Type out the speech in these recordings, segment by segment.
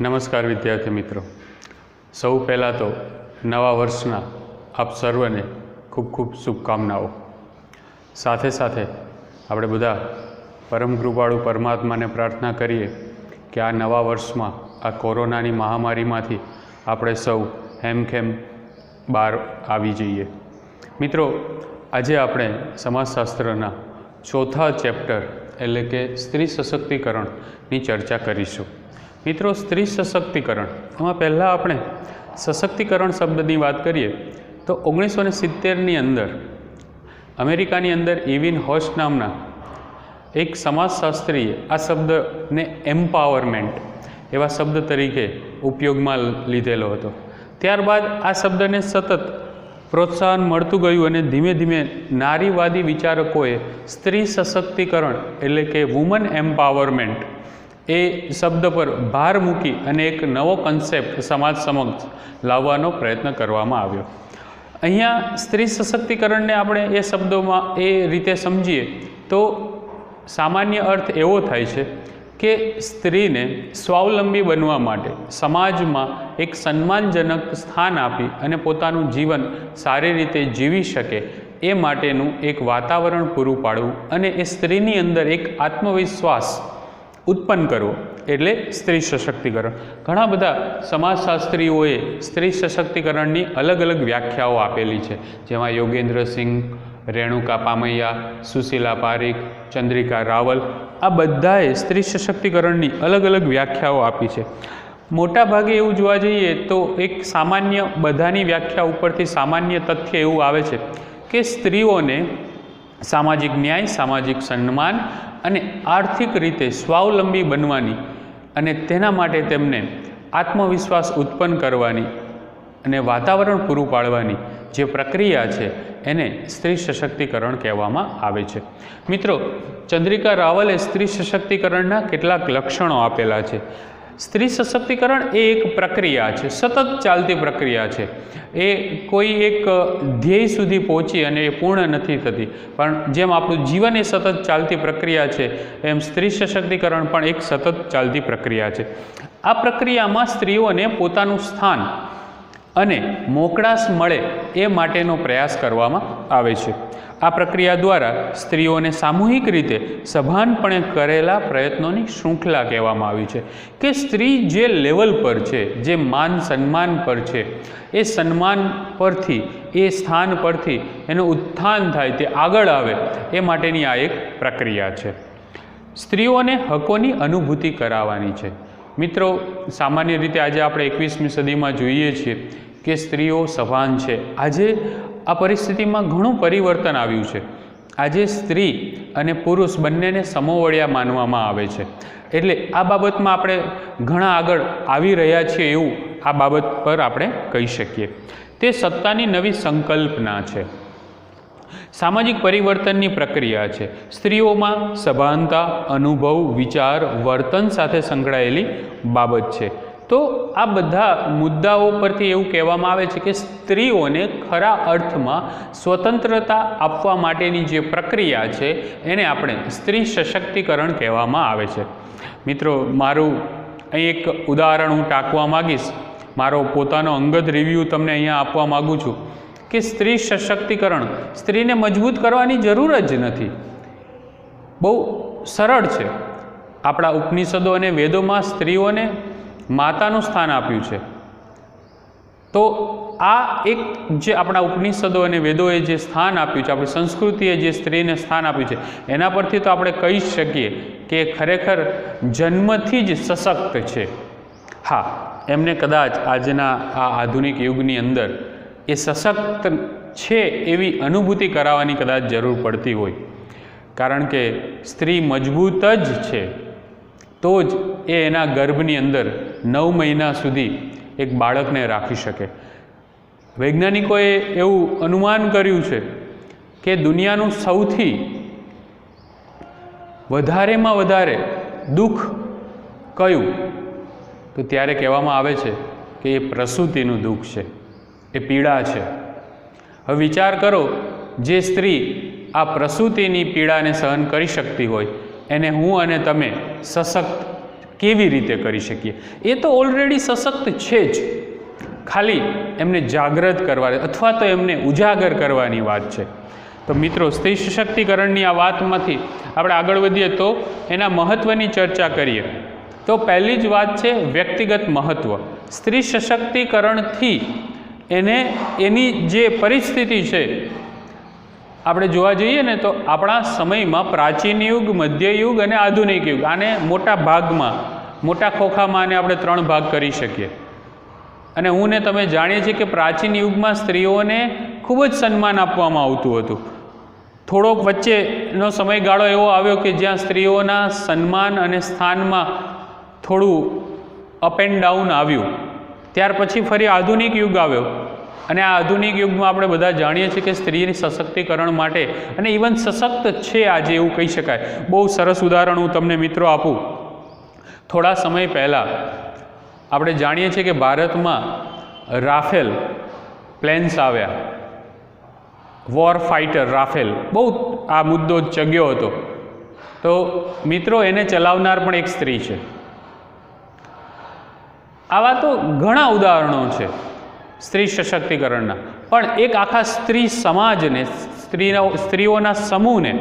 નમસ્કાર વિદ્યાર્થી મિત્રો. સૌ પહેલાં તો નવા વર્ષના આપ સર્વને ખૂબ ખૂબ શુભકામનાઓ. સાથે સાથે આપણે બધા પરમ કૃપાળુ પરમાત્માને પ્રાર્થના કરીએ કે આ નવા વર્ષમાં આ કોરોનાની મહામારીમાંથી આપણે સૌ હેમખેમ બહાર આવી જઈએ. મિત્રો, આજે આપણે સમાજશાસ્ત્રના ચોથા ચેપ્ટર એટલે કે સ્ત્રી સશક્તિકરણની ચર્ચા કરીશું. મિત્રો, સ્ત્રી સશક્તિકરણ. એમાં પહેલાં આપણે સશક્તિકરણ શબ્દની વાત કરીએ તો ઓગણીસો ને સિત્તેરની અંદર અમેરિકાની અંદર ઇવિન હોસ્ટ નામના એક સમાજશાસ્ત્રીએ આ શબ્દને એમ્પાવરમેન્ટ એવા શબ્દ તરીકે ઉપયોગમાં લીધેલો હતો. ત્યારબાદ આ શબ્દને સતત પ્રોત્સાહન મળતું ગયું અને ધીમે ધીમે નારીવાદી વિચારકોએ સ્ત્રી સશક્તિકરણ એટલે કે વુમન એમ્પાવરમેન્ટ એ શબ્દ પર ભાર મૂકી અને એક નવો કન્સેપ્ટ સમાજ સમક્ષ લાવવાનો પ્રયત્ન કરવામાં આવ્યો. અહીંયા સ્ત્રી સશક્તિકરણને આપણે એ શબ્દોમાં એ રીતે સમજીએ તો સામાન્ય અર્થ એવો થાય છે કે સ્ત્રીને સ્વાવલંબી બનવા માટે સમાજમાં એક સન્માનજનક સ્થાન આપી અને પોતાનું જીવન સારી રીતે જીવી શકે એ માટેનું એક વાતાવરણ પૂરું પાડવું અને એ સ્ત્રીની અંદર એક આત્મવિશ્વાસ ઉત્પન્ન કરવો એટલે સ્ત્રી સશક્તિકરણ. ઘણા બધા સમાજશાસ્ત્રીઓએ સ્ત્રી સશક્તિકરણની અલગ અલગ વ્યાખ્યાઓ આપેલી છે. જેમાં યોગેન્દ્રસિંહ રેણુકા પામૈયા, સુશીલા પારીખ, ચંદ્રિકા રાવલ, આ બધાએ સ્ત્રી સશક્તિકરણની અલગ અલગ વ્યાખ્યાઓ આપી છે. મોટા ભાગે એવું જોવા જઈએ તો એક સામાન્ય બધાની વ્યાખ્યા ઉપરથી સામાન્ય તથ્ય એવું આવે છે કે સ્ત્રીઓને સામાજિક ન્યાય, સામાજિક સન્માન અને આર્થિક રીતે સ્વાવલંબી બનવાની અને તેના માટે તેમને આત્મવિશ્વાસ ઉત્પન્ન કરવાની અને વાતાવરણ પૂરું પાડવાની જે પ્રક્રિયા છે, એને સ્ત્રી સશક્તિકરણ કહેવામાં આવે છે. મિત્રો, ચંદ્રિકા રાવલે સ્ત્રી સશક્તિકરણના કેટલાક લક્ષણો આપેલા છે. સ્ત્રી સશક્તિકરણ એ એક પ્રક્રિયા છે, સતત ચાલતી પ્રક્રિયા છે. એ કોઈ એક ધ્યેય સુધી પહોંચી અને એ પૂર્ણ નથી થતી. પણ જેમ આપણું જીવન એ સતત ચાલતી પ્રક્રિયા છે, એમ સ્ત્રી સશક્તિકરણ પણ એક સતત ચાલતી પ્રક્રિયા છે. આ પ્રક્રિયામાં સ્ત્રીઓને પોતાનું સ્થાન અને મોકળાશ મળે એ માટેનો પ્રયાસ કરવામાં આવે છે. આ પ્રક્રિયા દ્વારા સ્ત્રીઓને સામૂહિક રીતે સભાનપણે કરેલા પ્રયત્નોની શૃંખલા કહેવામાં આવી છે કે સ્ત્રી જે લેવલ પર છે, જે માન સન્માન પર છે, એ સન્માન પરથી, એ સ્થાન પરથી, એનું ઉત્થાન થાય, તે આગળ આવે, એ માટેની આ એક પ્રક્રિયા છે. સ્ત્રીઓને હકોની અનુભૂતિ કરાવવાની છે. મિત્રો, સામાન્ય રીતે આજે આપણે એકવીસમી સદીમાં જોઈએ છીએ કે સ્ત્રીઓ સભાન છે. આજે આ પરિસ્થિતિમાં ઘણું પરિવર્તન આવ્યું છે. આજે સ્ત્રી અને પુરુષ બંનેને સમોવડિયા માનવામાં આવે છે. એટલે આ બાબતમાં આપણે ઘણા આગળ આવી રહ્યા છીએ એવું આ બાબત પર આપણે કહી શકીએ. તે સત્તાની નવી સંકલ્પના છે. સામાજિક પરિવર્તનની પ્રક્રિયા છે. સ્ત્રીઓમાં સભાનતા, અનુભવ, વિચાર, વર્તન સાથે સંકળાયેલી બાબત છે. તો આ બધા મુદ્દાઓ પરથી એવું કહેવામાં આવે છે કે સ્ત્રીઓને ખરા અર્થમાં સ્વતંત્રતા આપવા માટેની જે પ્રક્રિયા છે, એને આપણે સ્ત્રી સશક્તિકરણ કહેવામાં આવે છે. મિત્રો, મારું અહીં એક ઉદાહરણ હું ટાંકવા માગીશ. મારો પોતાનો અંગત રિવ્યૂ તમને અહીંયા આપવા માગું છું. કે સ્ત્રી સશક્તિકરણ? સ્ત્રીને મજબૂત કરવાની જરૂર જ નથી. બહુ સરળ છે. આપણા ઉપનિષદો અને વેદોમાં સ્ત્રીઓને માતાનું સ્થાન આપ્યું છે. તો આ એક જે આપણા ઉપનિષદો અને વેદોએ જે સ્થાન આપ્યું છે, આપણી સંસ્કૃતિએ જે સ્ત્રીને સ્થાન આપ્યું છે, એના પરથી તો આપણે કહી શકીએ કે ખરેખર જન્મથી જ સશક્ત છે. હા, એમને કદાચ આજના આ આધુનિક યુગની અંદર એ સશક્ત છે એવી અનુભૂતિ કરાવવાની કદાચ જરૂર પડતી હોય. કારણ કે સ્ત્રી મજબૂત જ છે. તો જ એ એના ગર્ભની અંદર નવ મહિના સુધી એક બાળકને રાખી શકે. વૈજ્ઞાનિકોએ એવું અનુમાન કર્યું છે કે દુનિયાનું સૌથી વધારેમાં વધારે દુઃખ કયું? તો ત્યારે કહેવામાં આવે છે કે એ પ્રસૂતિનું દુઃખ છે. એ પીડા છે. હવે વિચાર કરો, જે સ્ત્રી આ પ્રસૂતિની પીડાને સહન કરી શકતી હોય, એને હું અને તમે સશક્ત કેવી રીતે કરી શકીએ? એ તો ઓલરેડી સશક્ત છે જ. ખાલી એમને જાગૃત કરવા, અથવા તો એમને ઉજાગર કરવાની વાત છે. તો મિત્રો, સ્ત્રી સશક્તિકરણની આ વાતમાંથી આપણે આગળ વધીએ તો એના મહત્ત્વની ચર્ચા કરીએ. તો પહેલી જ વાત છે વ્યક્તિગત મહત્ત્વ સ્ત્રી સશક્તિકરણથી એને એની જે પરિસ્થિતિ છે, આપણે જોવા જઈએ ને તો આપણા સમયમાં પ્રાચીન યુગ મધ્યયુગ અને આધુનિક યુગ, આને મોટા ભાગમાં, મોટા ખોખામાં આને આપણે ત્રણ ભાગ કરી શકીએ. અને હું ને તમે જાણીએ છીએ કે પ્રાચીન યુગમાં સ્ત્રીઓને ખૂબ જ સન્માન આપવામાં આવતું હતું. થોડોક વચ્ચેનો સમયગાળો એવો આવ્યો કે જ્યાં સ્ત્રીઓના સન્માન અને સ્થાનમાં થોડું અપ એન્ડ ડાઉન આવ્યું. ત્યાર પછી ફરી આધુનિક યુગ આવ્યો. અને આ આધુનિક યુગમાં આપણે બધા જાણીએ છીએ કે સ્ત્રીની સશક્તિકરણ માટે, અને ઇવન સશક્ત છે આજે એવું કહી શકાય. બહુ સરસ ઉદાહરણ હું તમને મિત્રો આપું. થોડા સમય પહેલાં આપણે જાણીએ છીએ કે ભારતમાં રાફેલ પ્લેન્સ આવ્યા. War fighter Rafale. બહુ આ મુદ્દો ચગ્યો હતો. તો મિત્રો, એને ચલાવનાર પણ એક સ્ત્રી છે. આવા તો ઘણા ઉદાહરણો છે, સ્ત્રી સશક્તિકરણના. પણ એક આખા સ્ત્રી સમાજને, સ્ત્રીના, સ્ત્રીઓના સમૂહને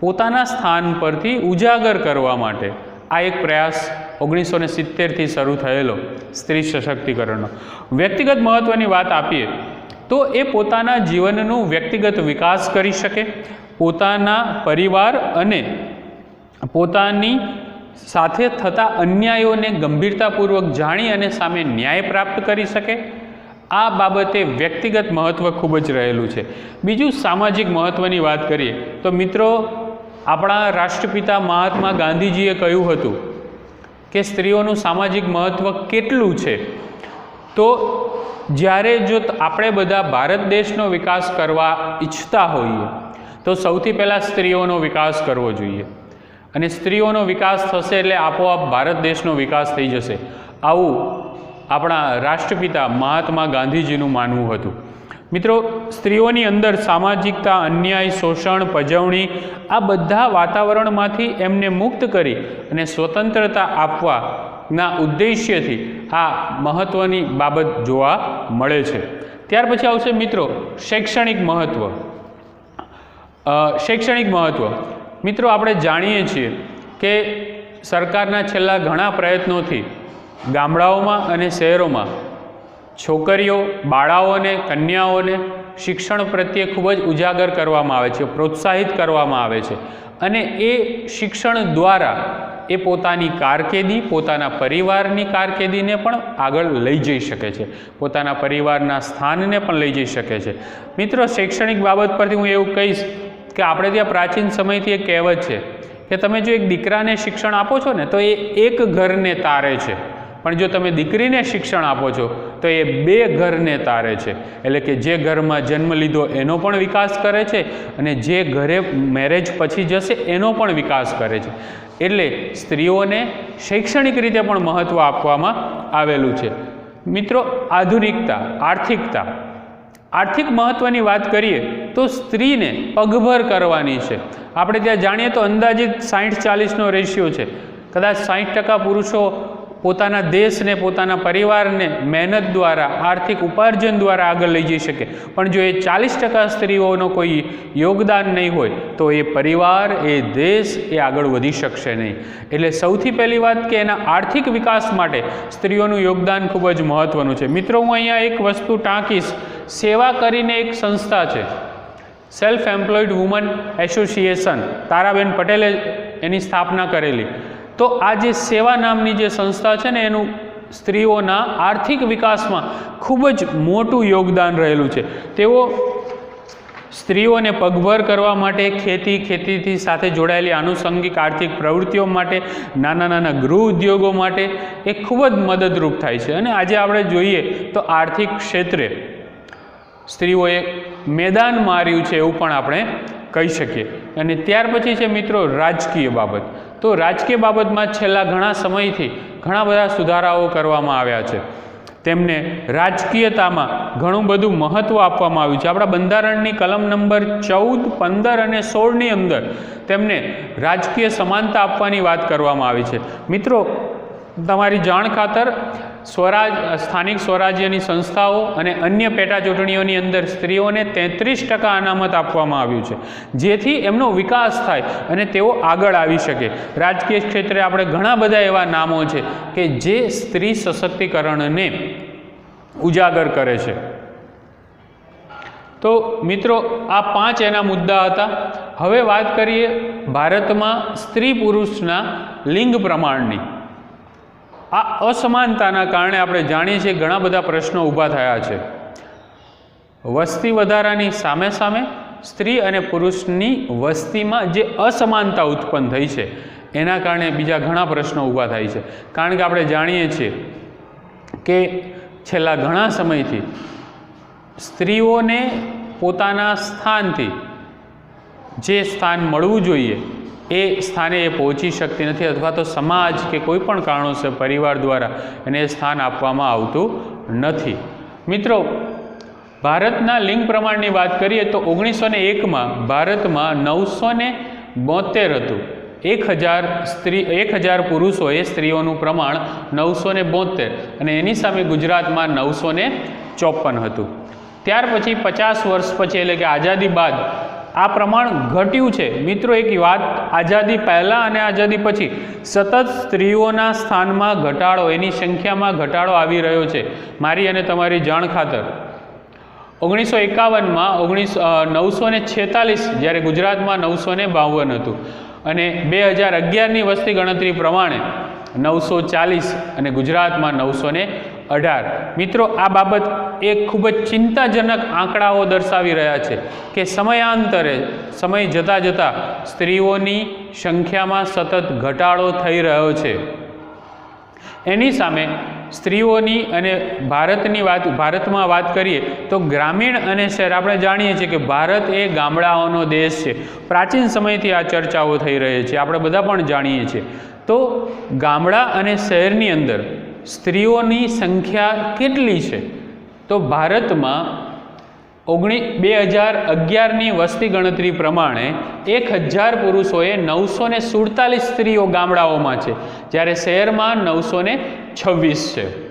પોતાના સ્થાન પરથી ઉજાગર કરવા માટે આ એક પ્રયાસ ઓગણીસો ને સિત્તેરથી શરૂ થયેલો, સ્ત્રી સશક્તિકરણનો. વ્યક્તિગત મહત્ત્વની વાત આપીએ, તો એ પોતાના જીવનનું વ્યક્તિગત વિકાસ કરી શકે, પોતાના પરિવાર અને પોતાની સાથે થતા અન્યાયોને ગંભીરતાપૂર્વક જાણી અને સામે ન્યાય પ્રાપ્ત કરી શકે. આ બાબતે વ્યક્તિગત મહત્ત્વ ખૂબ જ રહેલું છે. બીજું સામાજિક મહત્ત્વની વાત કરીએ, તો મિત્રો, આપણા રાષ્ટ્રપિતા મહાત્મા ગાંધીજીએ કહ્યું હતું કે સ્ત્રીઓનું સામાજિક મહત્ત્વ કેટલું છે? તો જ્યારે જો આપણે બધા ભારત દેશનો વિકાસ કરવા ઈચ્છતા હોઈએ, તો સૌથી પહેલાં સ્ત્રીઓનો વિકાસ કરવો જોઈએ. અને સ્ત્રીઓનો વિકાસ થશે એટલે આપોઆપ ભારત દેશનો વિકાસ થઈ જશે. આવું આપણા રાષ્ટ્રપિતા મહાત્મા ગાંધીજીનું માનવું હતું. મિત્રો, સ્ત્રીઓની અંદર સામાજિકતા, અન્યાય, શોષણ, પજવણી આ બધા વાતાવરણમાંથી એમને મુક્ત કરી અને સ્વતંત્રતા આપવાના ઉદ્દેશ્યથી આ મહત્ત્વની બાબત જોવા મળે છે. ત્યાર પછી આવશે મિત્રો, શૈક્ષણિક મહત્ત્વ શૈક્ષણિક મહત્ત્વ મિત્રો, આપણે જાણીએ છીએ કે સરકારના છેલ્લા ઘણા પ્રયત્નોથી ગામડાઓમાં અને શહેરોમાં છોકરીઓ બાળાઓને કન્યાઓને શિક્ષણ પ્રત્યે ખૂબ જ ઉજાગર કરવામાં આવે છે, પ્રોત્સાહિત કરવામાં આવે છે અને એ શિક્ષણ દ્વારા એ પોતાની કારકિર્દી, પોતાના પરિવારની કારકિર્દીને પણ આગળ લઈ જઈ શકે છે, પોતાના પરિવારના સ્થાનને પણ લઈ જઈ શકે છે. મિત્રો, શૈક્ષણિક બાબત પરથી હું એવું કહીશ કે આપણે ત્યાં પ્રાચીન સમયથી એક કહેવત છે કે તમે જો એક દીકરાને શિક્ષણ આપો છો ને, તો એ એક ઘરને તારે છે. પણ જો તમે દીકરીને શિક્ષણ આપો છો, તો એ બે ઘરને તારે છે. એટલે કે જે ઘરમાં જન્મ લીધો એનો પણ વિકાસ કરે છે અને જે ઘરે મેરેજ પછી જશે એનો પણ વિકાસ કરે છે. એટલે સ્ત્રીઓને શૈક્ષણિક રીતે પણ મહત્ત્વ આપવામાં આવેલું છે. મિત્રો, આધુનિકતા, આર્થિકતા આર્થિક મહત્ત્વની વાત કરીએ તો સ્ત્રીને પગભર કરવાની છે. આપણે ત્યાં જાણીએ તો અંદાજિત સાઠ ચાલીસનો રેશિયો છે. કદાચ સાઠ ટકા પુરુષો પોતાના દેશને, પોતાના પરિવારને મહેનત દ્વારા, આર્થિક ઉપાર્જન દ્વારા આગળ લઈ જઈ શકે. પણ જો એ ચાલીસ ટકા સ્ત્રીઓનો કોઈ યોગદાન નહીં હોય, તો એ પરિવાર, એ દેશ, એ આગળ વધી શકશે નહીં. એટલે સૌથી પહેલી વાત કે એના આર્થિક વિકાસ માટે સ્ત્રીઓનું યોગદાન ખૂબ જ મહત્ત્વનું છે. મિત્રો, હું અહીંયા એક વસ્તુ ટાંકીશ. સેવા કરીને એક સંસ્થા છે. Self employed woman association Taraben પટેલે એની સ્થાપના કરેલી. તો આ જે સેવા નામની જે સંસ્થા છે ને, એનું સ્ત્રીઓના આર્થિક વિકાસમાં ખૂબ જ મોટું યોગદાન રહેલું છે. તેઓ સ્ત્રીઓને પગભર કરવા માટે, ખેતી, ખેતીથી સાથે જોડાયેલી આનુષંગિક આર્થિક પ્રવૃત્તિઓ માટે, નાના નાના ગૃહ ઉદ્યોગો માટે, એ ખૂબ જ મદદરૂપ થાય છે. અને આજે આપણે જોઈએ તો આર્થિક ક્ષેત્રે સ્ત્રીઓએ મેદાન માર્યું છે એવું પણ આપણે કહી શકીએ. અને ત્યાર પછી છે મિત્રો રાજકીય બાબત. તો રાજકીય બાબતમાં છેલ્લા ઘણા સમયથી ઘણા બધા સુધારાઓ કરવામાં આવ્યા છે. તેમને રાજકીયતામાં ઘણું બધું મહત્ત્વ આપવામાં આવ્યું છે. આપણા બંધારણની કલમ નંબર ચૌદ, પંદર અને સોળની અંદર તેમને રાજકીય સમાનતા આપવાની વાત કરવામાં આવી છે. મિત્રો, તમારી જાણ ખાતર સ્વરાજ, સ્થાનિક સ્વરાજ્યની સંસ્થાઓ અને અન્ય પેટા ચૂંટણીઓની અંદર સ્ત્રીઓને તેત્રીસ ટકા અનામત આપવામાં આવ્યું છે. જેથી એમનો વિકાસ થાય અને તેઓ આગળ આવી શકે. રાજકીય ક્ષેત્રે આપણે ઘણા બધા એવા નામો છે કે જે સ્ત્રી સશક્તિકરણને ઉજાગર કરે છે. તો મિત્રો, આ પાંચ એના મુદ્દા હતા. હવે વાત કરીએ ભારતમાં સ્ત્રી પુરુષના લિંગ પ્રમાણની. આ અસમાનતાના કારણે આપણે જાણીએ છીએ ઘણા બધા પ્રશ્નો ઊભા થયા છે. વસ્તી વધારાની સામે સામે સ્ત્રી અને પુરુષની વસ્તીમાં જે અસમાનતા ઉત્પન્ન થઈ છે, એના કારણે બીજા ઘણા પ્રશ્નો ઊભા થાય છે. કારણ કે આપણે જાણીએ છીએ કે છેલ્લા ઘણા સમયથી સ્ત્રીઓને પોતાના સ્થાનથી જે સ્થાન મળવું જોઈએ એ સ્થાને એ પહોંચી શકતી નથી અથવા તો સમાજ કે કોઈ પણ કારણોસર પરિવાર દ્વારા એને સ્થાન આપવામાં આવતું નથી. મિત્રો, ભારતના લિંગ પ્રમાણની વાત કરીએ તો ઓગણીસો ને એકમાં ભારતમાં નવસો ને બોતેર હતું. એક હજાર સ્ત્રી, એક હજાર પુરુષોએ સ્ત્રીઓનું પ્રમાણ નવસો ને બોતેર અને એની સામે ગુજરાતમાં નવસો ને ચોપન હતું. ત્યાર પછી પચાસ વર્ષ પછી એટલે કે આઝાદી બાદ આ પ્રમાણ ઘટ્યું છે. મિત્રો, એક વાત આઝાદી પહેલાં અને આઝાદી પછી. સતત સ્ત્રીઓના સ્થાનમાં ઘટાડો, એની સંખ્યામાં ઘટાડો આવી રહ્યો છે. મારી અને તમારી જાણ ખાતર. ઓગણીસો એકાવનમાં ઓગણીસો નવસો ને છેતાલીસ, જ્યારે ગુજરાતમાં નવસો ને બાવન હતું. અને બે હજાર અગિયારની વસ્તી ગણતરી પ્રમાણે નવસો ચાલીસ અને ગુજરાતમાં નવસો ને અઢાર. મિત્રો, આ બાબત એક ખૂબ જ ચિંતાજનક આંકડાઓ દર્શાવી રહ્યા છે કે સમયાંતરે, સમય જતાં જતાં સ્ત્રીઓની સંખ્યામાં સતત ઘટાડો થઈ રહ્યો છે. એની સામે સ્ત્રીઓની અને ભારતની વાત, ભારતમાં વાત કરીએ તો ગ્રામીણ અને શહેર, આપણે જાણીએ છીએ કે ભારત એ ગામડાઓનો દેશ છે. પ્રાચીન સમયથી આ ચર્ચાઓ થઈ રહી છે, આપણે બધા પણ જાણીએ છીએ. તો ગામડા અને શહેરની અંદર સ્ત્રીઓની સંખ્યા કેટલી છે? તો ભારતમાં ઓગણી, બે હજાર અગિયારની વસ્તી ગણતરી પ્રમાણે એક હજાર પુરુષોએ નવસો ને સુડતાલીસ સ્ત્રીઓ ગામડાઓમાં છે. જ્યારે શહેરમાં નવસો ને છવ્વીસ છે.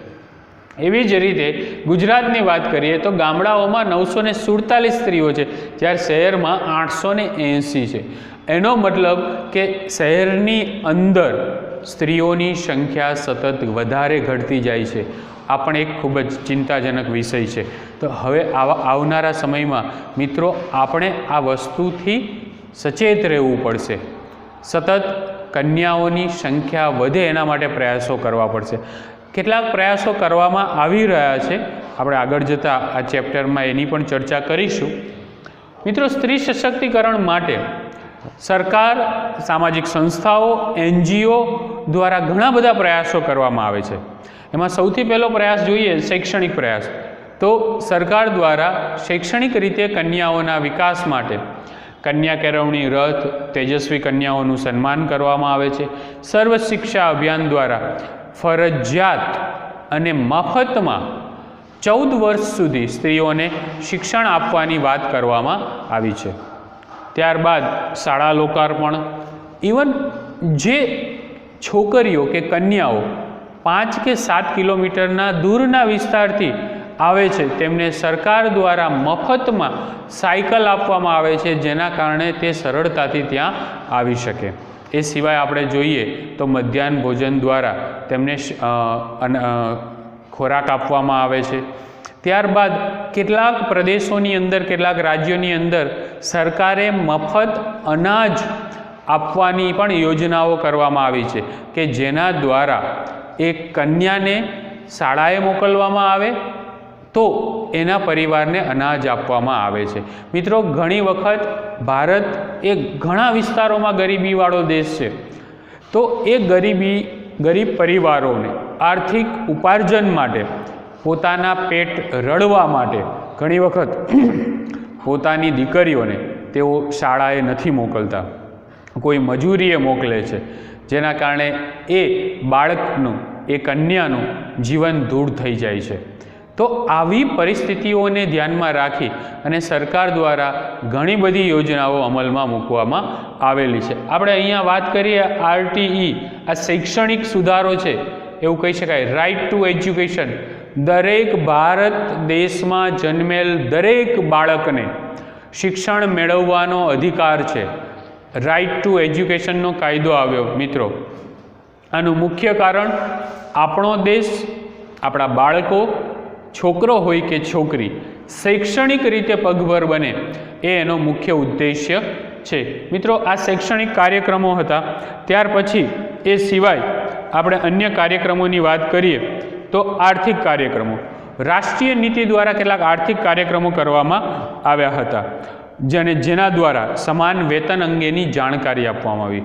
એવી જ રીતે ગુજરાતની વાત કરીએ તો ગામડાઓમાં નવસો ને સુડતાલીસ સ્ત્રીઓ છે. જ્યારે શહેરમાં આઠસો ને એંસી છે. એનો મતલબ કે શહેરની અંદર સ્ત્રીઓની સંખ્યા સતત વધારે ઘટતી જાય છે. આ પણ એક ખૂબ જ ચિંતાજનક વિષય છે. તો હવે આવા આવનારા સમયમાં મિત્રો આપણે આ વસ્તુથી સચેત રહેવું પડશે. સતત કન્યાઓની સંખ્યા વધે એના માટે પ્રયાસો કરવા પડશે. કેટલાક પ્રયાસો કરવામાં આવી રહ્યા છે. આપણે આગળ જતાં આ ચેપ્ટરમાં એની પણ ચર્ચા કરીશું. મિત્રો સ્ત્રી સશક્તિકરણ માટે સરકાર, સામાજિક સંસ્થાઓ, એનજીઓ દ્વારા ઘણા બધા પ્રયાસો કરવામાં આવે છે. એમાં સૌથી પહેલો પ્રયાસ જોઈએ શૈક્ષણિક પ્રયાસ. તો સરકાર દ્વારા શૈક્ષણિક રીતે કન્યાઓના વિકાસ માટે કન્યા કેળવણી રથ, તેજસ્વી કન્યાઓનું સન્માન કરવામાં આવે છે. સર્વ શિક્ષા અભિયાન દ્વારા ફરજિયાત અને મફતમાં ચૌદ વર્ષ સુધી સ્ત્રીઓને શિક્ષણ આપવાની વાત કરવામાં આવી છે. ત્યારબાદ શાળા લોકાર્પણ. ઇવન જે છોકરીઓ કે કન્યાઓ પાંચ કે સાત કિલોમીટરના દૂરના વિસ્તારથી આવે છે, તેમને સરકાર દ્વારા મફતમાં સાયકલ આપવામાં આવે છે, જેના કારણે તે સરળતાથી ત્યાં આવી શકે. એ સિવાય આપણે જોઈએ તો મધ્યાહન ભોજન દ્વારા તેમને ખોરાક આપવામાં આવે છે. ત્યારબાદ કેટલાક પ્રદેશોની અંદર, કેટલાક રાજ્યોની અંદર સરકારે મફત અનાજ આપવાની પણ યોજનાઓ કરવામાં આવી છે કે જેના દ્વારા એક કન્યાને શાળાએ મોકલવામાં આવે તો એના પરિવારને અનાજ આપવામાં આવે છે. મિત્રો, ઘણી વખત ભારત એ ઘણા વિસ્તારોમાં ગરીબીવાળો દેશ છે. તો એ ગરીબી, ગરીબ પરિવારોને આર્થિક ઉપાર્જન માટે, પોતાના પેટ રડવા માટે ઘણી વખત પોતાની દીકરીઓને તેઓ શાળાએ નથી મોકલતા. કોઈ મજૂરીએ મોકલે છે, જેના કારણે એ બાળકનું, એ કન્યાનું જીવન દૂર થઈ જાય છે. તો આવી પરિસ્થિતિઓને ધ્યાનમાં રાખી અને સરકાર દ્વારા ઘણી બધી યોજનાઓ અમલમાં મૂકવામાં આવેલી છે. આપણે અહીંયા વાત કરીએ, આરટીઈ, આ શૈક્ષણિક સુધારો છે, એવું કહી શકાય. રાઇટ ટુ એજ્યુકેશન દરેક ભારત દેશમાં જન્મેલ દરેક બાળકને શિક્ષણ મેળવવાનો અધિકાર છે. રાઇટ ટુ એજ્યુકેશનનો કાયદો આવ્યો, મિત્રો. આનું મુખ્ય કારણ આપણો દેશ, આપણા બાળકો, છોકરો હોય કે છોકરી, શૈક્ષણિક રીતે પગભર બને એ એનો મુખ્ય ઉદ્દેશ્ય છે. મિત્રો, આ શૈક્ષણિક કાર્યક્રમો હતા. ત્યાર પછી એ સિવાય આપણે અન્ય કાર્યક્રમોની વાત કરીએ. તો આર્થિક કાર્યક્રમો. રાષ્ટ્રીય નીતિ દ્વારા કેટલાક આર્થિક કાર્યક્રમો કરવામાં આવ્યા હતા. જેને જેના દ્વારા સમાન વેતન અંગેની જાણકારી આપવામાં આવી.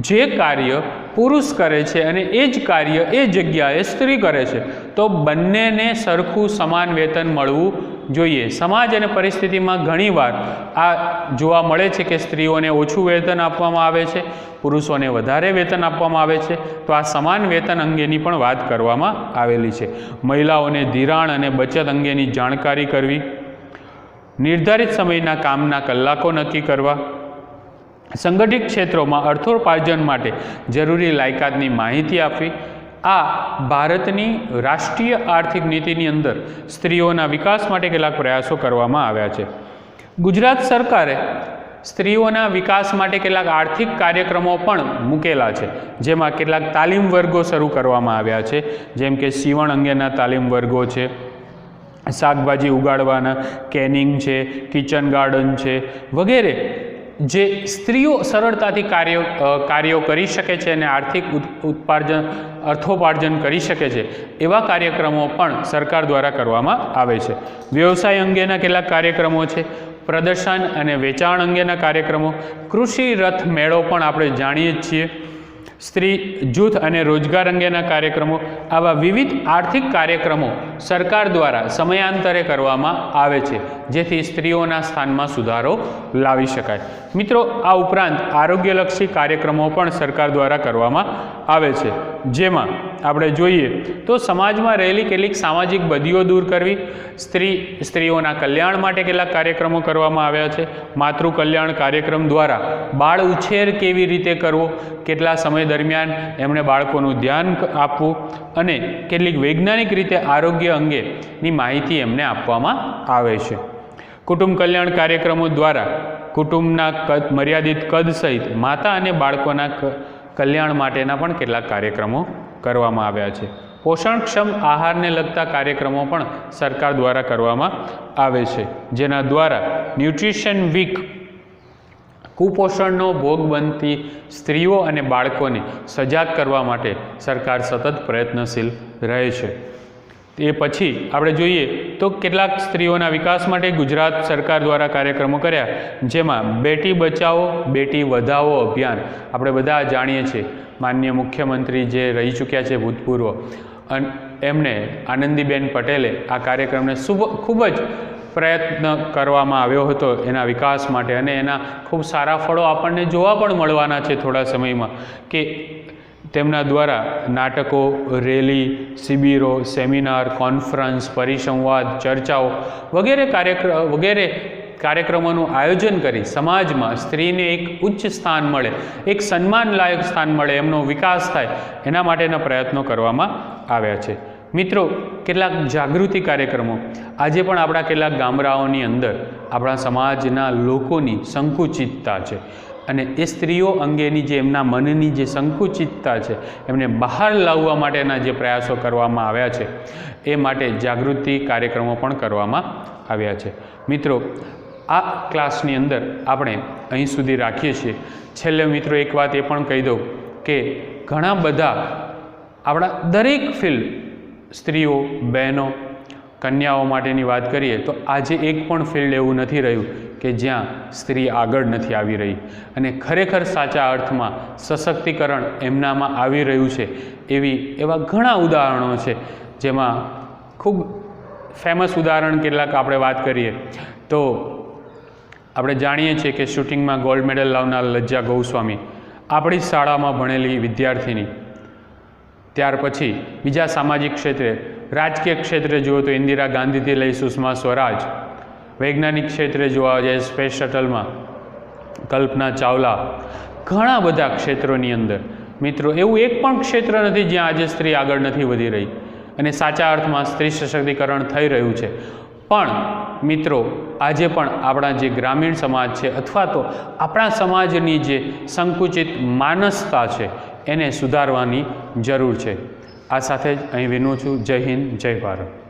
જે કાર્ય પુરુષ કરે છે અને એ જ કાર્ય એ જગ્યાએ સ્ત્રી કરે છે, તો બંનેને સરખું સમાન વેતન મળવું જોઈએ. સમાજ અને પરિસ્થિતિમાં ઘણીવાર આ જોવા મળે છે કે સ્ત્રીઓને ઓછું વેતન આપવામાં આવે છે, પુરુષોને વધારે વેતન આપવામાં આવે છે, તો આ સમાન વેતન અંગેની પણ વાત કરવામાં આવેલી છે. મહિલાઓને ધિરાણ અને બચત અંગેની જાણકારી કરવી, નિર્ધારિત સમયના કામના કલાકો નક્કી કરવા સંગઠિત ક્ષેત્રોમાં અર્થોપાર્જન માટે જરૂરી લાયકાતની માહિતી આપવી, આ ભારતની રાષ્ટ્રીય આર્થિક નીતિની અંદર સ્ત્રીઓના વિકાસ માટે કેટલાક પ્રયાસો કરવામાં આવ્યા છે. ગુજરાત સરકારે સ્ત્રીઓના વિકાસ માટે કેટલાક આર્થિક કાર્યક્રમો પણ મૂકેલા છે, જેમાં કેટલાક તાલીમ વર્ગો શરૂ કરવામાં આવ્યા છે, જેમ કે સીવણ અંગેના તાલીમ વર્ગો છે, શાકભાજી ઉગાડવાના, કેનિંગ છે, કિચન ગાર્ડન છે, વગેરે. જે સ્ત્રીઓ સરળતાથી કાર્યો કાર્યો કરી શકે છે અને આર્થિક ઉત- ઉત્પાર્જન, અર્થોપાર્જન કરી શકે છે, એવા કાર્યક્રમો પણ સરકાર દ્વારા કરવામાં આવે છે. વ્યવસાય અંગેના કેટલાક કાર્યક્રમો છે, પ્રદર્શન અને વેચાણ અંગેના કાર્યક્રમો, કૃષિ રથ મેળો પણ આપણે જાણીએ જ છીએ. સ્ત્રી જૂથ અને રોજગાર અંગેના કાર્યક્રમો, આવા વિવિધ આર્થિક કાર્યક્રમો સરકાર દ્વારા સમયાંતરે કરવામાં આવે છે, જેથી સ્ત્રીઓના સ્થાનમાં સુધારો લાવી શકાય. મિત્રો, આ ઉપરાંત આરોગ્યલક્ષી કાર્યક્રમો પણ સરકાર દ્વારા કરવામાં આવે છે. જેમાં આપણે જોઈએ તો સમાજમાં રહેલી કેટલીક સામાજિક બદીઓ દૂર કરવી, સ્ત્રી, સ્ત્રીઓના કલ્યાણ માટે કેટલાક કાર્યક્રમો કરવામાં આવ્યા છે માતૃ કલ્યાણ કાર્યક્રમ દ્વારા બાળ ઉછેર કેવી રીતે કરવો, કેટલા સમય દરમિયાન એમણે બાળકોનું ધ્યાન આપવું અને કેટલીક વૈજ્ઞાનિક રીતે આરોગ્ય અંગેની માહિતી એમને આપવામાં આવે છે. કુટુંબ કલ્યાણ કાર્યક્રમો દ્વારા કુટુંબના કદ, મર્યાદિત કદ સહિત માતા અને બાળકોના કલ્યાણ માટેના પણ કેટલાક કાર્યક્રમો કરવામાં આવ્યા છે. પોષણક્ષમ આહારને લગતા કાર્યક્રમો પણ સરકાર દ્વારા કરવામાં આવે છે, જેના દ્વારા ન્યુટ્રિશન વીક કુપોષણનો ભોગ બનતી સ્ત્રીઓ અને બાળકોને સજાગ કરવા માટે સરકાર સતત પ્રયત્નશીલ રહે છે. એ પછી આપણે જોઈએ તો કેટલાક સ્ત્રીઓના વિકાસ માટે ગુજરાત સરકાર દ્વારા કાર્યક્રમો કર્યા, જેમાં બેટી બચાવો, બેટી વધાવો અભિયાન આપણે બધા જાણીએ છીએ. માન્ય મુખ્યમંત્રી જે રહી ચૂક્યા છે ભૂતપૂર્વ, અને એમણે આનંદીબેન પટેલે આ કાર્યક્રમને ખૂબ જ પ્રયત્ન કરવામાં આવ્યો હતો એના વિકાસ માટે અને એના ખૂબ સારા ફળો આપણને જોવા પણ મળવાના છે થોડા સમયમાં કે તેમના દ્વારા નાટકો, રેલી, શિબિરો, સેમિનાર, કોન્ફરન્સ, પરિસંવાદ, ચર્ચાઓ વગેરે કાર્યક્રમ વગેરે કાર્યક્રમોનું આયોજન કરી સમાજમાં સ્ત્રીને એક ઉચ્ચ સ્થાન મળે, એક સન્માનલાયક સ્થાન મળે, એમનો વિકાસ થાય એના માટેના પ્રયત્નો કરવામાં આવ્યા છે. મિત્રો, કેટલાક જાગૃતિ કાર્યક્રમો. આજે પણ આપણા કેટલાક ગામડાઓની અંદર આપણા સમાજના લોકોની સંકુચિતતા છે. અને એ સ્ત્રીઓ અંગેની જે એમના મનની જે સંકુચિતતા છે, એમને બહાર લાવવા માટેના જે પ્રયાસો કરવામાં આવ્યા છે, એ માટે જાગૃતિ કાર્યક્રમો પણ કરવામાં આવ્યા છે. મિત્રો, આ ક્લાસની અંદર આપણે અહીં સુધી રાખીએ છીએ. છેલ્લે મિત્રો એક વાત એ પણ કહી દઉં કે ઘણા બધા આપણા દરેક ફિલ્ડ સ્ત્રીઓ, બહેનો, કન્યાઓ માટેની વાત કરીએ તો આજે એક પણ ફિલ્ડ એવું નથી રહ્યું કે જ્યાં સ્ત્રી આગળ નથી આવી રહી. અને ખરેખર સાચા અર્થમાં સશક્તિકરણ એમનામાં આવી રહ્યું છે એવી, એવા ઘણા ઉદાહરણો છે જેમાં ખૂબ ફેમસ ઉદાહરણ કેટલાક આપણે વાત કરીએ. તો આપણે જાણીએ છીએ કે શૂટિંગમાં ગોલ્ડ મેડલ લાવનાર લજ્જા ગૌસ્વામી આપણી શાળામાં ભણેલી વિદ્યાર્થીની ત્યાર પછી બીજા સામાજિક ક્ષેત્રે, રાજકીય ક્ષેત્રે જુઓ તો ઇન્દિરા ગાંધીથી લઈ સુષ્મા સ્વરાજ, વૈજ્ઞાનિક ક્ષેત્રે જોવા જાય સ્પેસ શટલમાં, કલ્પના ચાવલા, ઘણા બધા ક્ષેત્રોની અંદર. મિત્રો, એવું એક પણ ક્ષેત્ર નથી જ્યાં આજે સ્ત્રી આગળ નથી વધી રહી અને સાચા અર્થમાં સ્ત્રી સશક્તિકરણ થઈ રહ્યું છે. પણ, મિત્રો, આજે પણ આપણા જે ગ્રામીણ સમાજ છે અથવા તો આપણા સમાજની જે સંકુચિત માનસતા છે એને સુધારવાની જરૂર છે. આ સાથે જ અહીં વિનું છું. જય હિન્દ જય ભારત.